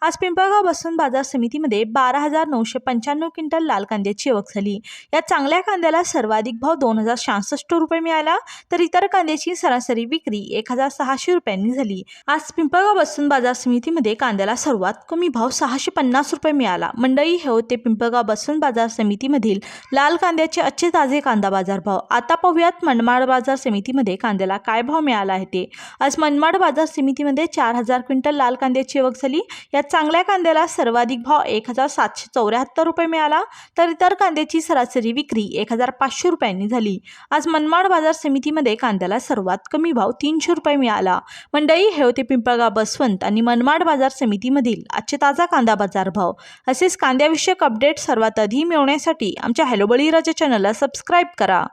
आज पिंपळगाव बसून बाजार समितीमध्ये बारा हजार नऊशे पंच्याण्णव क्विंटल लाल कांद्याची आवक झाली. या चांगल्या कांद्याला सर्वाधिक भाव दोन हजार शहासष्ट रुपये मिळाला तर इतर कांद्याची सरासरी विक्री एक हजार सहाशे रुपयांनी झाली. आज पिंपळगाव बसून बाजार समितीमध्ये कांद्याला सर्वात कमी भाव सहाशे पन्नास रुपये मिळाला. मंडई हे होते पिंपळगाव बसून बाजार समितीमधील लाल कांद्याचे अच्छे ताजे कांदा बाजार भाव आता पाहूयात मनमाड बाजार समितीमध्ये कांद्याला काय भाव मिळाला आहे ते. आज मनमाड बाजार समितीमध्ये चार हजार क्विंटल लाल कांद्याची आवक झाली. यात चांगल्या कांद्याला सर्वाधिक भाव एक हजार सातशे चौऱ्याहत्तर रुपये मिळाला तर इतर कांद्याची सरासरी विक्री एक हजार पाचशे रुपयांनी झाली. आज मनमाड बाजार समितीमध्ये कांद्याला सर्वात कमी भाव तीनशे रुपये मिळाला. मंडई हे होते पिंपळगाव बसवंत आणि मनमाड बाजार समितीमधील आजचे ताजा कांदा बाजार भाव. असेच कांद्याविषयक अपडेट सर्वात आधी मिळवण्यासाठी आमच्या हॅलो बळीराजा चॅनलला सबस्क्राईब करा.